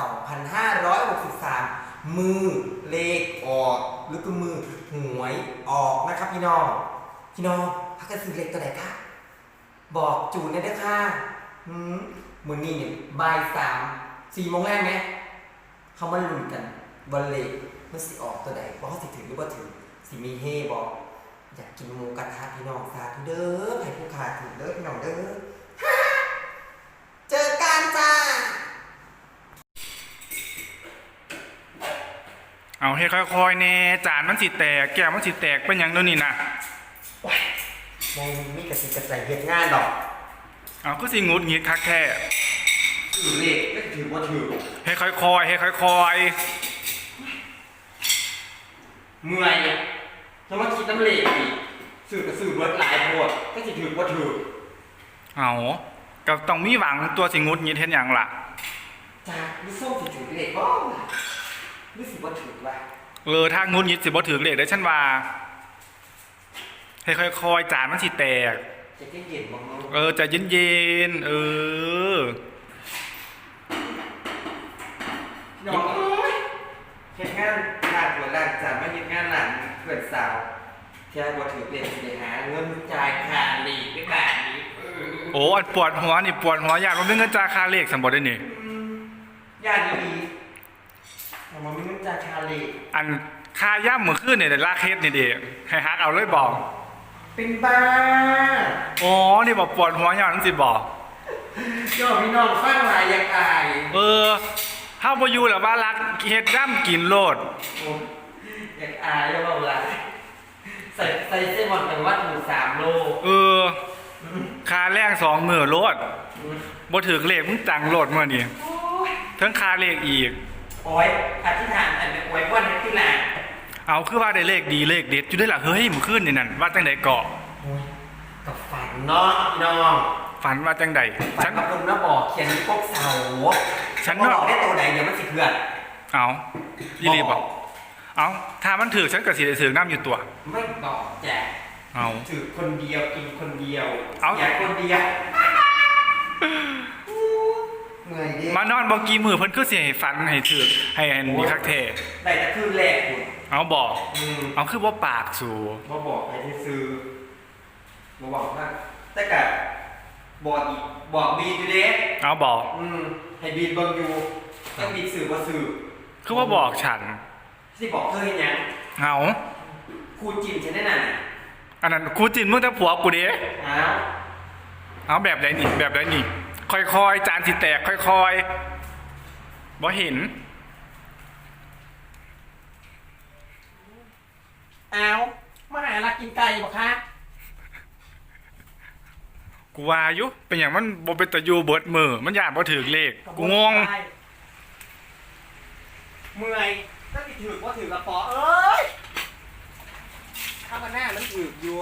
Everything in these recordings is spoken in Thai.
2563 มือเลขออกหรือก็มือหวยออกนะครับพี่น้อง พี่น้องพักกันซื้อเลขตัวไหนคะบอกจูนได้ด้วยค่ะอืมมือนี้เนี่ยบ่ายสามสี่โมงแรกไหมเขามาลุ้นกันวันเลขมันสิออกตัวใดบอกเขาสิถึงหรือว่าถึงสิมีเฮบอกอยากกินหมูกระทะพี่น้องสาธุเด้อให้ผู้ขาถึงเด้อพี่น้องเด้อ เจอกันจ้า เอาให้ค่อยๆแน่จานมันสิแตก แก้วมันสิแตกเป็นหยังเดี๋ยวนี้นะมองมีกระสิกระใสเหตุงานดอกเอาก็สิงุดหงิดคักแท้ถือเลขก็ถือว่าถือให้ค่อยๆให้ค่อยเมื่อยเนี่ยถ้ามาคิดน้ำเลขอีกสื่อกับสื่อเบิดหลายโพดก็สิถือว่าถือๆเอาก็ต้องมีหวังตัวสิงุดหงิดเห็นหยังล่ะ จากนี่ส้มสิถือเลขบ้าง รู้สึกว่าถือว่ะเออถ้างุดหงิดสิบ่ถือเลขได้ฉันว่าให้ค่อยๆจานมันสิแตก จะเย็นๆมองเออใจะเย็นๆเออๆน้องเอ้ยเฮ็ดงานหลังหัวหลังจากมาเฮ็ดงานหลังเกิดสาวแค่บ่ถือเลขสิได้หาเงินจ่ายค่าหลีกไปแบบนี้เออโอ้อันปวดหัวนี่ปวดหัวอยากมันเป็นเงินจาคาเลขสัมบ่ได้นี่ญาติดีๆแต่มันไม่รู้ จักชาลีอันค่าย่ำมื้อคืนนี่ได้ลากเฮ็ดนี่เด้ให้ฮักเอาเลยบอก เป็นบ้าอ๋อ นี่บอกปวดหัวอย่างนั้นสิบอกย่อพี่น้องฟังหลายอยางอายเออเฮาบ่อยู่แล้วว่ารักเฮ็ดย่ำกินโลด โอ้อยากอายแล้วบอกละใส่ใส่เส้นหมอนกันวัดหมูสามโลเออค่าแรงสองมื้อโลดบ่ถึกเลขมึงจังโลดมื้อนี้โอ้ยทั้งค่าเลขอีก โอ้ยอธิษฐานอันเป็นอวยพรให้ที่หลังเอาคือว่าได้เลขดีเลขเด็ดอยู่ได้ล่ะเฮ้ยมื้อคืนนี่นั่นว่าจังไดเกาะโอ้ยกับฝันเนาะพี่น้องฝันว่าจังไดฝัฉันน กับลุงนะบอกเขียนในพวกเสาฉันก็ว่า บอกได้ตัวไหนเดี๋ยวมันสิเพื่อนเอาอีหลีบอกเอาถ้ามันถือฉันก็สิได้ถือน้ำอยู่ตัว ไม่บอกแจกเอา ถือคนเดียวกินคนเดียวเอ้าอยากคนเดียว เหนื่อยดิมานอนบ่กี่มื้อเพิ่นคือสิให้ฝันให้ถือให้ให้นี่คักแท้ได้แต่คืนแรกคุณเอาบอกอืมเอาคือบ่ปากสู่มาบอกให้ที่ซื้อมาบอกว่าแต่กะบอกอีกบอกบีดอยู่เด้เอาบอกอืมให้บีดเบิ่งอยู่ต้องบีดสื่อว่าสื่อคือว่าบอกฉันที่บอกเธอเห็นยังเอาครูจิมฉันได้น่ะอันนั้นกูจินมึงแต่ผัวกูเด้อ้าวเอาแบบไหนนี่แบบไหนนี่ ค่อยๆ จานสิแตกค่อยๆบ่เห็นอ้าวมาหาลักกินไก่บอกคะกูว่าอยู่เป็นอย่างมันบ่เป็นตะยูเบิดมือมันย่านบ่ถือเลขกูงงเมื่อยถ้าติถือว่าถือกระป๋อเอ้ยข้ามาหน้ามันถืออยู่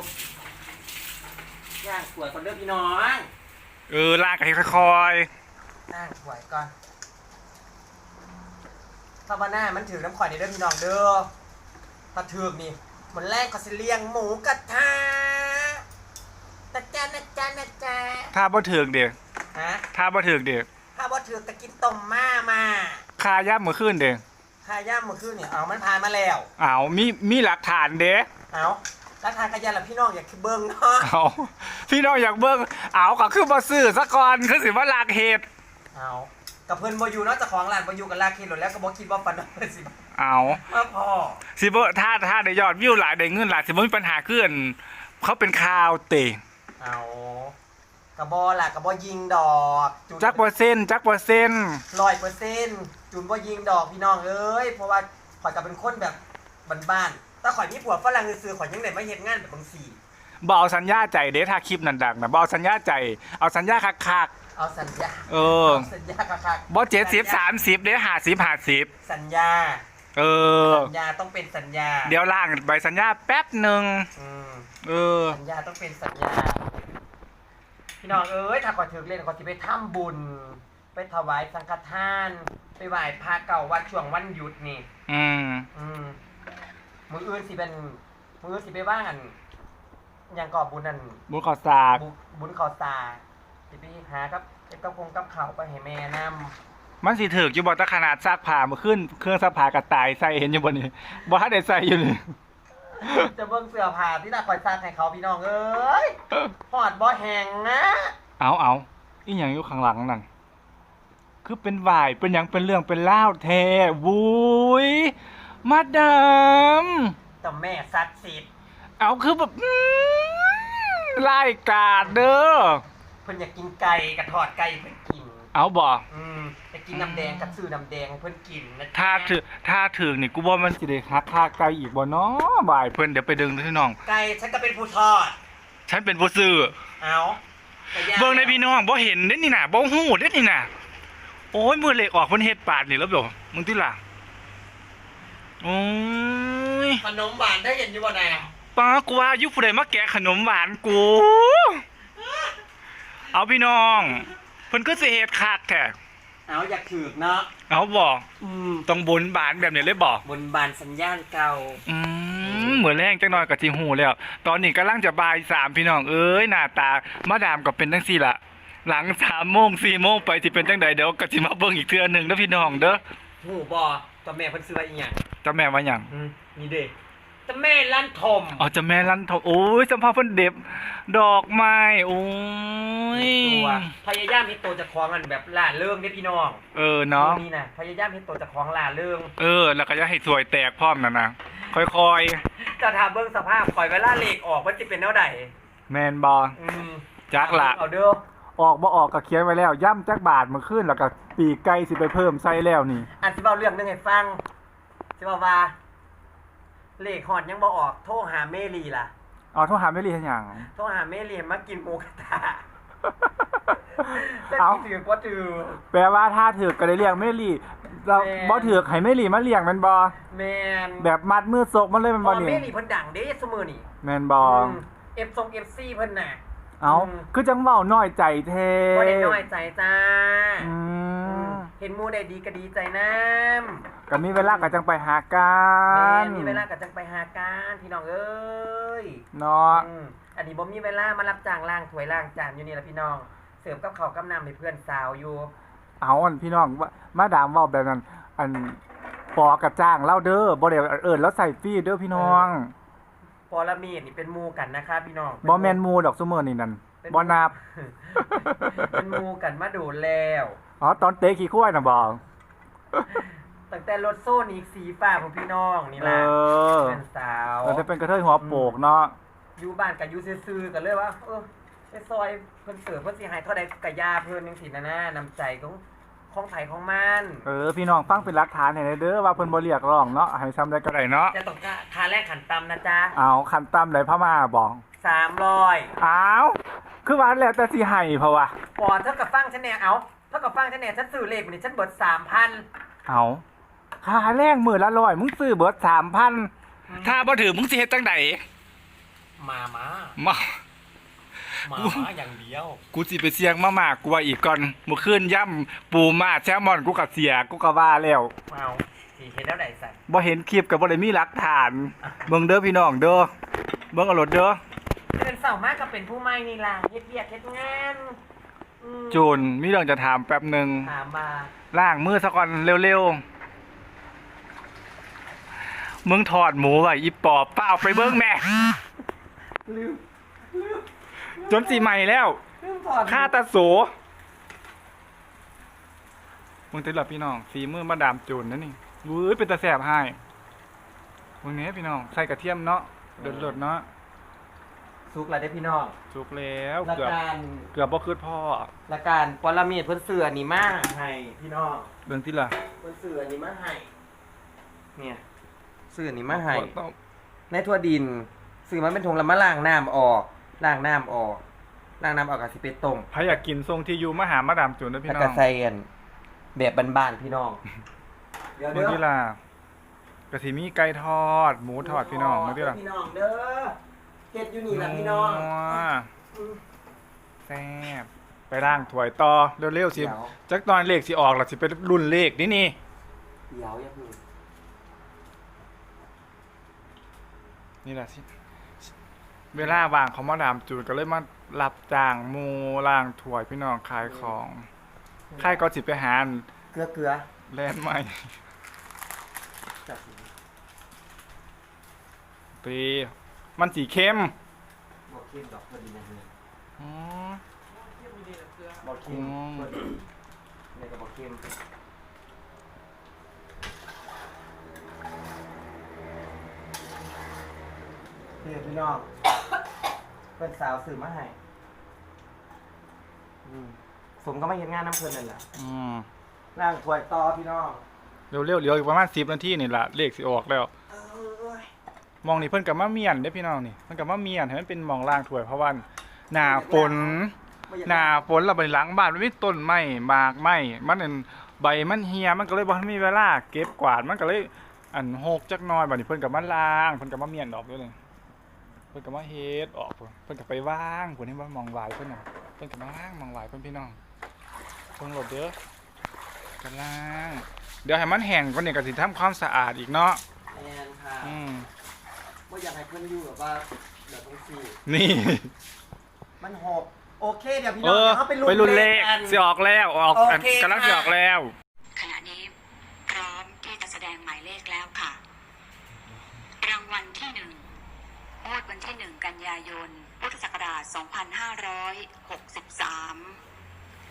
ย่างสวยคนเด้อพี่น้อง เออลากให้ค่อยนั่งสวยก่อนข้ามาหน้ามันถือน้ำข่อยในเด้อพี่น้องเด้อถ้าถือกนี่เหมือนแรกก็สิเลี้ยงหมูกระทะนะจ๊ะนะจ๊ะนะจ๊ะๆถ้าบ่ถือเด้อฮะถ้าบ่ถือเด้อถ้าว่าถือกตะกินต้มมามาค่าย่ำมื้อคืนเด้อข้าย่ำเมื่อคืนเนี่ยเอามันพานมาแล้วเอามีมีหลักฐานเด้เอาแล้วทานกันยันละพี่น้องอยากคือเบิ้งเนาะเอา พี่น้องอยากเบิ่งเอาก็คือบ่ซื้อซะก่อนคือสิว่าลากเฮ็ดเอากับเพิ่นบ่อยู่เนาะเจ้าของร้านบ่อยู่กับลากคิดหลดแล้วก็บ่คิดว่าปันว่าเพิ่นสิเอามาพอสิบ่ถ้าถ้าได้ยอดวิวหลายได้เงินหลายสิบ่มีปัญหาคืออันเขาเป็นข่าวเตะเอากระบอล่ะกระบอยิงดอกจุนจักเปอร์เซ็นต์จักเปอร์เซ็นต์ร้อยเปอร์เซ็นต์จุนบ่ยิงดอกพี่น้องเอ้ยเพราะว่าข่อยก็เป็นคนแบบบ้านๆแต่ข่อยมีผัวฝรั่งซื้อๆข่อยยังได้มาเฮ็ดงานแบบบางสี่ บ่เอาสัญญาใจเด้ถ้าคลิปนั้นดังนะบ่เอาสัญญาใจ เอาสัญญาคักเอาสัญญาๆเออเอาสัญญาคักๆบ่70 30เด้50 50สัญญาเออ สัญญาต้องเป็นสัญญาเดี๋ยวล่างใบสัญญาแป๊บหนึงอืมเออ สัญญาต้องเป็นสัญญา พี่น้องเอ้ยถ้าก่อนถึงเล่นก่อนที่ไปทำบุญ ไปถวายสังฆทาน ไปไหว้พระเก่าวัดช่วงวันหยุดนี่ อืม อืมมืออื่นสิเป็นมืออื่นสิไปว่างอัน ยังก่อบุญนั่นบุญขอสากบุบุญขอตาสิไปหากับเอ็ดกับคงกับเขาวไปให้แม่นำมันสิถือกอยู่บ่แตะขนาดซักผ้ามาขึ้นเครื่องซักผ้ากระต่ายใส่เห็นอยู่บ่นี่บ่ทันได้ใส่อยู่นี่จะเบิ่งเสื้อผ้าที่น่าคอยซักให้เขาพี่น้องเอ้ยหอดบ่แห้งนะเอาเอาอีหยังอยู่ข้างหลังนั่นคือเป็นวายเป็นหยังเป็นเรื่องเป็นเล่าวแท้วุ้ยมาดามแต่แม่ซักสิทธิ์ เอาคือแบบอื้อไล่กาดเด้อ เพิ่นอยากกินไก่กับทอดไก่เพิ่นกิน เอาบ่อืมอยากกินน้ำแดงกับซื้อน้ำแดงให้เพิ่นกินนะจ๊ะถ้าถือถ้าถือนี่กูว่ามันสิได้ฮักค่าไกลอีกบ่เนาะวายเพิ่นเดี๋ยวไปดึงที่น้อง ไก่ฉันก็เป็นผู้ทอด ฉันเป็นผู้ซื้อ เอาแต่ย่าเบิ่งในพี่น้องบ่เห็นเด้นี่น่ะบ่ฮู้เด้นี่น่ะ โอ้ยมือเหล็กออกเพิ่นเฮ็ดปาดนี่แล้วบ่มึงติล่ะโอ้ยขนมหวานได้เห็นอยู่บ่นาย ป้ากูว่าอยุผู้ใดมาแกะขนมหวานกู เอาพี่น้องเพิ่นก็สิเฮ็ดคักแท้เอาอยากถือกเนาะเอาบ่อืมต้องบนบานแบบนี้เลยบ่บนบานสัญญาณเก่า อืมเหมือนแรงจังน้อยก็สิฮู้แล้ว ตอนนี้กำลังจะบ่ายสามพี่น้องเอ้ยหน้าตามาดามก็เป็นจังซี่ล่ะหลัง3โมง4โมงไปสิเป็นจังใดเดี๋ยวก็สิมาเบิ่งอีกเทื่อหนึงเด้อพี่น้องเด้อหูบ่ตัวแม่เพิ่นซื้อไว้อีหยังเจ้าแม่ว่าหยังอืมนี่เด้ ตัวแม่ลั่นทมอ๋อเจ้าแม่ลั่นทองโอ้ยสัมภาษณ์เพิ่นเด็บ ดอกไม้โอ้ยตัวพยายามเฮ็ดตัวจะคล้องกันแบบล่าเริงเด้พี่น้องเออเนาะนี่นะพยายามเฮ็ดตัวจะคล้องล่าเริงเออ แล้วก็จะให้สวยแตกพร้อมนะนะค่อยจะถามเบิ่งสภาพปล่อยเวลาเลขออกมันสิเป็นแนวใดๆแมนบออืมจักละเอาเด้อออกบ่ออกก็เขียนไว้แล้ว ย่ำจักบาทมาขึ้นแล้วก็ปีกไก่สิไปเพิ่มใส่แล้วนี่ อันสิเว้าเรื่องหนึงให้ฟังสิเว้าว่า เลขฮอดยังบ่ออกโทรหาเมลีล่ะอ๋อโทรหาไม่รีเห็นหยังโทรหาเมลีให้มากินหมูกระทะแต่เอาถือกว่าถือแปลว่าถ้าถือกก็ได้เรียกไม่รีเราแม่นบ่ถือกให้ไม่รีมาเลี้ยงแมนบอแมนแบบมัดมือซกมันเลยแมนพบออเมนี่ลีเพิ่นดังเด้ซุมื้อนี่แมนบอเอฟทรงเอฟซีเพิ่นน่ะเอาอืมคือจังเว้าน้อยใจแท้บ่ได้น้อยใจจ้าอืม เห็นหมูได้ดีก็ดีใจน้ก็มีเวลาก็จังไปหากัำนแม่มีเวลาก็จังไปหาการพี่น้องเอ้ยเนาะอืมอันนี้บ่มีเวลามารับจ้างล้างถ้วยล้างจานอยู่นี่ละพี่น้อง เสิร์ฟกับข้าวกับน้ำให้เพื่อนสาวอยู่ เอาอันพี่น้องว่ามาดามเว่าแบบนั้น อันปอกระจ้างเล่าเด้อบ่ได้เอิ้นแล้วใส่ฟรีเด้อพี่น้องปอลมีดนี่เป็นหมูกันนะคะพี่น้องบ่แม่นหมูดอกซุมื้อนี่นั่นเป็นบ่นับ เป็นหมูกันมาโดนแล้ว อ๋อตอนเตะขี้ข้วยน่ะบ่ตั้งแต่รถโซนิกสีฟ้าของพี่น้องนี่เอล่ะอเพื่อนสาวแต่จะเป็นกระเทยหัวโปกเนาะอยู่บ้านกับอยู่ซื่อๆกันเลยว่าเออไปซอยเพิ่นเสิร์ฟเพิ่นสิให้เท่าใดกะยาเพิ่นจังซี่นะนะน้ำใจของของไผของมันเออพี่น้องฟังเป็นหลักฐานให้เด้อว่าเพิ่นบ่เรียกร้องเนาะให้ซ้ำได้ก็ได้เนาะจะต้องค่าแรกขันตำนะจ๊ะเอาคันตามได้พม่าบ่300อ้าวคือว่าแล้วแต่สิให้เพราะว่าปอนเท่ากับฟังฉันแน่เอา เท่ากับฟังฉันแน่ฉันซื้อเลขมื้อนี้ฉันเบิด3,000เอาค่าแรงมื้อละร้อยมึงซื้อเบิด3,000ถ้าบ่ถือมึงสิเฮ็ดจังไดมามามามามาอย่างเดียว กูสิไปเสียงมามากกูว่าอีกก่อนเมื่อคืนย่ำปูมาแซลมอนกูก็เสียกูก็ว่าแล้วเอาสิเฮ็ดแล้วไดสั่นบ่เห็นคลิปกับบ่ได้มีหลักฐานเบิ่งเด้อพี่น้องเด้อเบิ่งเอารถเด้อเดือนเสาร์มากก็เป็นผู้ใหม่นี่ล่ะเฮ็ดเวียกเฮ็ดงานอืม จูนมีเรื่องจะถามแป๊บหนึงถามมาล้างมือซะก่อนเร็วๆ มึงถอดหมูไว้อีปอบเปล่าไปเบิ่งแม่ ลืมจนสิใหม่แล้วลืมถอดค่าตาโสมึงติดหลับพี่น้องฝีมือมาดามจูนนั่นนี่วื้ยเป็นตาแสบให้มึงเนี้ยพี่น้องใส่กระเทียมเนาะเดือดๆเนาะ สุกแล้วได้อพี่น้องสุกแล้วละเกือบการเกือบบ่คืดพ่อละการปรมีดเพิ่นซื้ออันนี้มาให้พี่น้องเรื่องที่ละเพิ่นซื้ออันนี้มาให้เนี่ยซื้ออันนี้มาให้ ต้องในทั่วดินซื้อมาเป็นถุงแล้วมาล้างน้ำออกล้างน้ำออกล้างน้ำออกก็สิไปต้มใครอยากกินทรงที่อยู่มาหามาดามจูนด้วยพี่แล้วน้ก็องใส่อันแบบบานๆพี่น้อง เดี๋ยวเมื่เด้ออที่ละกระสีมีไก่ทอด หมูทอดพี่น้องเมื่อที่ละพี่น้องเด้อ เฮ็ดอยู่นี่ล่ะพี่น้องนัวอืมแซ่บไปล่างถ้วยต่อเร็วๆสิเดี๋ยวจักตอนเลขสิออกล่ะสิเป็นรุ่นเลขนี่นี่เดี๋ยวอย่าเพิ่งนี่แหละสิเวลาว่างของมาดามจูนก็เลยมารับจ้างหมูล่างถวยพี่น้องขายของใครก็สิไปหาอันเกลือเกลือแลนด์ใหม่จับสิตี มันสีเข้มบอกเข้มดอกพอดีนะเนี่ยอ๋อ บอกเข้มอืม พอดีนี่ก็บอกเข้มนี่พี่น้องเป็นสาวสื่อมาให้อืมสมก็ไม่เห็นงานน้ำเพลินนั่นแหละอืมร่างถวยต่อพี่น้อง เร็วๆเหลืออีกประมาณ10นาทีนี่ล่ะเลขสิออกแล้วเอ้ย มองนี่เพิ่นกับมาเมียนเด้อพี่น้องนี่เพิ่นกับมาเมียนให้มันเป็นหมองล่างถวยเพราะว่าหน้าฝนไม่อยกหน้าฝนเราไปหลังบ้านมันมีต้นไม้หมากไม้มันนั่นใบมันเหี่ยมันก็เลยบ่ทันมีเวลาเก็บกวาดมันก็เลยอันโหกจักหน่อยบัดนี้เพิ่นก็มาล้างเพิ่นก็มาเมียนออกด้วยนี่เพิ่นก็มาเฮ็ดออกพุ่นเพิ่นก็ไปว่างพุ่นนี่ว่ามองวายเพิ่นน่ะเพิ่นก็มาล้างมองวายเพิ่นพี่น้องเพิ่นโหลดเด้อกันล้าง เดี๋ยวให้มันแห้งก่อนนี่ก็สิทำความสะอาดอีกเนาะแอนค่ะอืม ไม่อยากให้เพื่อนอยู่แบบว่าเดี๋ยวต้องซีนี่ มันหกโอเคเดี๋ยวพี่เอน้องอ เดี๋ยวเขาไปไปลุ้รุ่นนเลเลขขกัน สิออกแล้วออกโอเคกำลังสิค่ะออกแล้ว ขณะนี้พร้อมที่จะแสดงหมายเลขแล้วค่ะ รางวัลที่หนึ่งงวดวันที่หนึ่งกันยายน พุทธศักราช 2563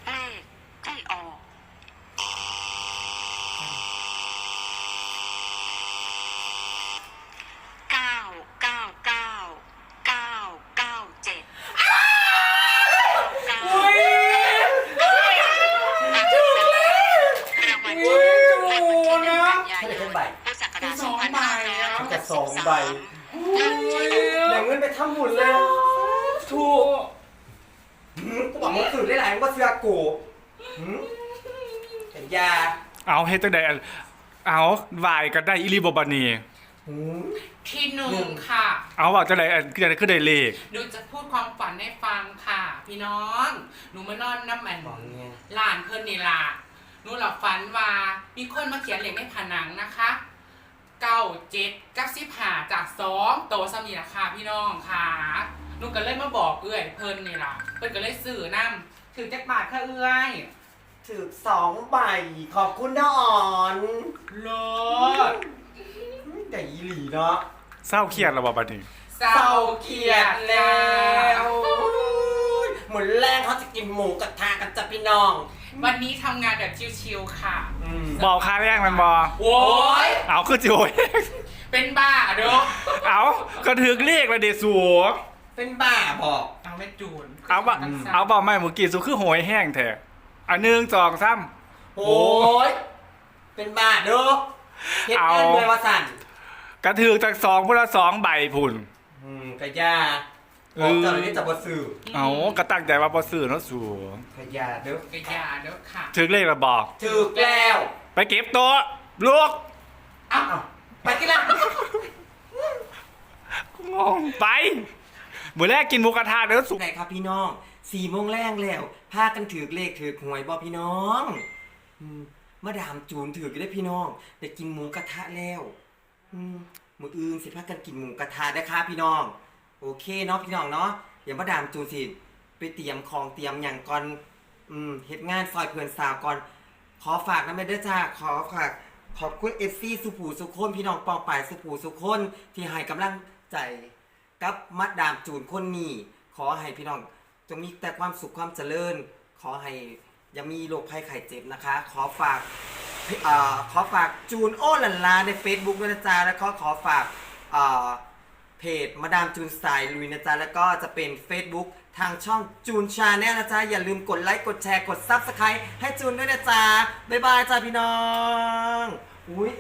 เลขที่ออก เก้าเก้าเก้าเก้าเก้าเจ็ดเก้ารางวัลที่หนึ่งและวันที่หนึ่งกันยายนพุทธศักราชสองพันห้าร้อยหก สิบสามเลขที่หนึ่งเดี๋ยวเงินไปทำบุญเลยถูกหืมกูบอกมึงสื่อหลายๆมึงก็เสือกูหืมเห็นยาเอาเฮ็ดจังไดอันเอาวายก็ได้อีหลีบ่บัดนี้หืม ที่หนึ่หนึ่งง ค่ะ เอาว่าจังไดอันคือจังไดคือได้เลข หนูจะพูดความฝันให้ฟังค่ะ พี่น้อง หนูมานอนน้ำมันบอกเนี่ย หลานเพิ่นนี่ล่ะหนูหลับฝันว่ามีคนมาเขียนเลขในผนังนะคะ เก้าเจ็ดกับสิบห้าจากสองโตสามีราคาพี่น้องค่ะหนูก็เลยมาบอกเอื้อยเพิ่นนี่ล่ะเพิ่นก็เลยสื่อนำถือจักบาทค่ะเอื้อยถือสองใบ ขอบคุณนะอ่อนเลิศแต่อีหลีเนาะเศร้าเครียดแล้วบ่บัดนี้เศร้าเกียดแล้วเหมือนแรงเขาจะกินหมูกระทะกันจ้ะพี่น้อง วันนี้ทำงานแบบชิวๆค่ะอืมบ่ค่าแรงมันบ่โว้ย เอาคือสิโอยเป็นบ้าเด้อเอาก็ถึกเลขแล้วเด้สูเป็นบ้าบอกเอาไม่จูนเอาบ่เอาบ่ไม่เมื่อกี้สูคือโหยแห้งแท้อันหนึ่งสองสามโอ้ยเป็นบ้าเด้อเฮ็ดเอาเงินเลยว่าสั่นกระถึกจากสองพุ่นละสองใบพุ่น อืมกระยา บอกเจ้าหน้าที่จับบ่ซื้อเอาก็ตั้งใจว่าบ่ซื้อเนาะสูกระยาเด้อกระยาเด้อค่ะถึกเลขแล้วบอกถูกแล้วไปเก็บโต๊ะลูกอ้าวไปกันละงงไปมื้อแรกกินหมูกระทะเด้อสุไหนครับพี่น้องสี่โมงแรงแล้วพากันถือเลขถือหวยบ่พี่น้องอืมมาดามจูนถือกันได้พี่น้องได้กินหมูกระทะแล้ว อืมมื้ออื่นสิพากันกินหมูกระทะได้ครับพี่น้อง โอเคเนาะพี่น้องเนาะเดี๋ยวมาดามจูนสิไปเตรียมของเตรียมอย่างก่อนอืมเฮ็ดงานซอยเพื่อนสาวก่อน ขอฝากนะแม่เด้อจ้าขอฝากขอบคุณเอฟซีสุผูสุคน พี่น้องปองป่ายสุผูสุคน ที่ให้กำลังใจกับมัดดามจูนคนนี้ ขอให้พี่น้อง จงมีแต่ความสุขความเจริญ ขอให้อยังมีโรคภัยไข้เจ็บนะคะ ขอฝากเอ่อขอฝากจูนโอ้ลันลาใน Facebook ด้วยนะจ๊ะแล้วก็ขอฝากเอ่อ เพจมาดามจูนสายลุยนะจ๊ะ แล้วก็จะเป็น Facebook ทางช่องจูนชาแนลนะจ๊ะ อย่าลืมกดไลค์ กดแชร์ กด Subscribe ให้จูนด้วยนะจ๊ะ บ๊ายบายจ้าพี่น้อง อุ้ย